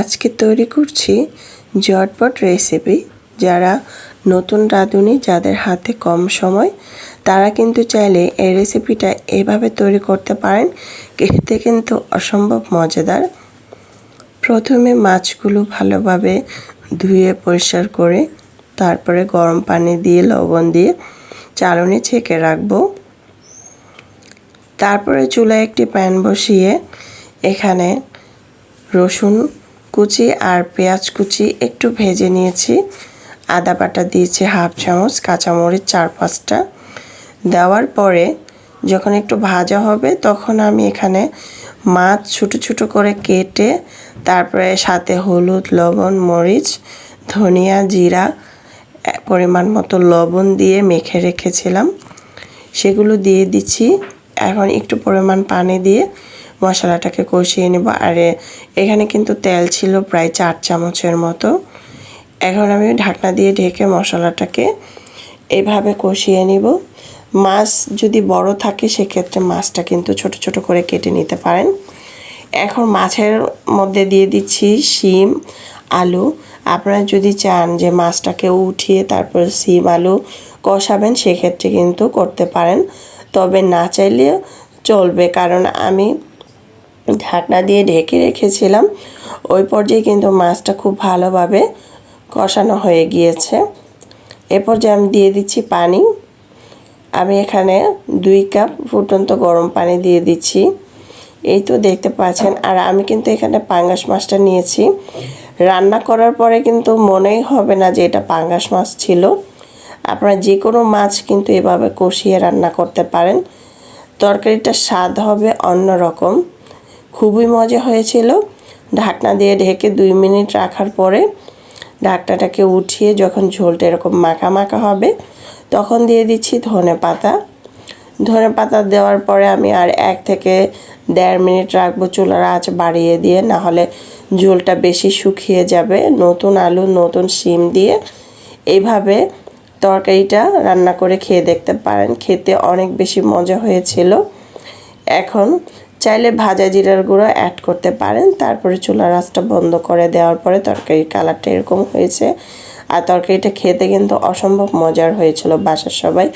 আজকে তৈরি করছি জটপট রেসিপি যারা নতুন রাঁধুনি, যাদের হাতে কম সময়, তারা কিন্তু চাইলে এই রেসিপিটা এভাবে তৈরি করতে পারেন। খেতে কিন্তু অসম্ভব মজাদার। প্রথমে মাছগুলো ভালোভাবে ধুয়ে পরিষ্কার করে, তারপরে গরম পানি দিয়ে, লবণ দিয়ে চালনি ছেঁকে রাখব। তারপরে চুলায় একটি প্যান বসিয়ে এখানে রসুন কুচি আর পেঁয়াজ কুচি একটু ভেজে নিয়েছি। আদা বাটা দিয়েছি হাফ চামচ, কাঁচামরিচ চার পাঁচটা। দেওয়ার পরে যখন একটু ভাজা হবে তখন আমি এখানে মাছ ছোটো ছোটো করে কেটে তারপরে সাথে হলুদ, লবণ, মরিচ, ধনিয়া, জিরা পরিমাণ মতো লবণ দিয়ে মেখে রেখেছিলাম। সেগুলো দিয়ে দিচ্ছি। এখন একটু পরিমাণ পানি দিয়ে মশলাটাকে কষিয়ে নেব। আর এখানে কিন্তু তেল ছিল প্রায় চার চামচের মতো। এখন আমি ঢাকনা দিয়ে ঢেকে মশলাটাকে এভাবে কষিয়ে নিব। মাছ যদি বড় থাকে, সেক্ষেত্রে মাছটা কিন্তু ছোট ছোট করে কেটে নিতে পারেন। এখন মাছের মধ্যে দিয়ে দিচ্ছি শিম, আলু। আপনারা যদি চান যে মাছটাকে উঠিয়ে তারপর শিম, আলু কষাবেন, সেক্ষেত্রে কিন্তু করতে পারেন। তবে না চাইলেও চলবে, কারণ আমি ঢাকনা দিয়ে ঢেকে রেখেছিলাম। ওই পর্যায়ে কিন্তু মাছটা খুব ভালোভাবে কষানো হয়ে গিয়েছে। এ পর্যায়ে আমি দিয়ে দিচ্ছি পানি। আমি এখানে দুই কাপ ফুটন্ত গরম পানি দিয়ে দিচ্ছি। এই তো দেখতে পাচ্ছেন, আর আমি কিন্তু এখানে পাঙ্গাস মাছটা নিয়েছি। রান্না করার পরে কিন্তু মনেই হবে না যে এটা পাঙ্গাস মাছ ছিল। আপনারা যে কোনো মাছ কিন্তু এভাবে কষিয়ে রান্না করতে পারেন। তরকারিটার স্বাদ হবে অন্যরকম। খুবই মজা হয়েছিল। ঢাকনা দিয়ে ঢেকে দুই মিনিট রাখার পরে ঢাকনাটাকে উঠিয়ে যখন ঝোলটা এরকম মাখা মাখা হবে, তখন দিয়ে দিচ্ছি ধনে পাতা। ধনে পাতা দেওয়ার পরে আমি আর এক থেকে দেড় মিনিট রাখব চুলার আঁচ বাড়িয়ে দিয়ে, না হলে ঝোলটা বেশি শুকিয়ে যাবে। নতুন আলু, নতুন শিম দিয়ে এইভাবে তরকারিটা রান্না করে খেয়ে দেখতে পারেন। খেতে অনেক বেশি মজা হয়েছিল। এখন চাইলে ভাজা জিরার গুঁড়ো অ্যাড করতে পারেন। তারপরে চুলার আঁচটা বন্ধ করে দেওয়ার পরে তরকারির কালারটা এরকম হয়েছে। আর তরকারিটা খেতে কিন্তু অসম্ভব মজার হয়েছিল বাসার সবাই।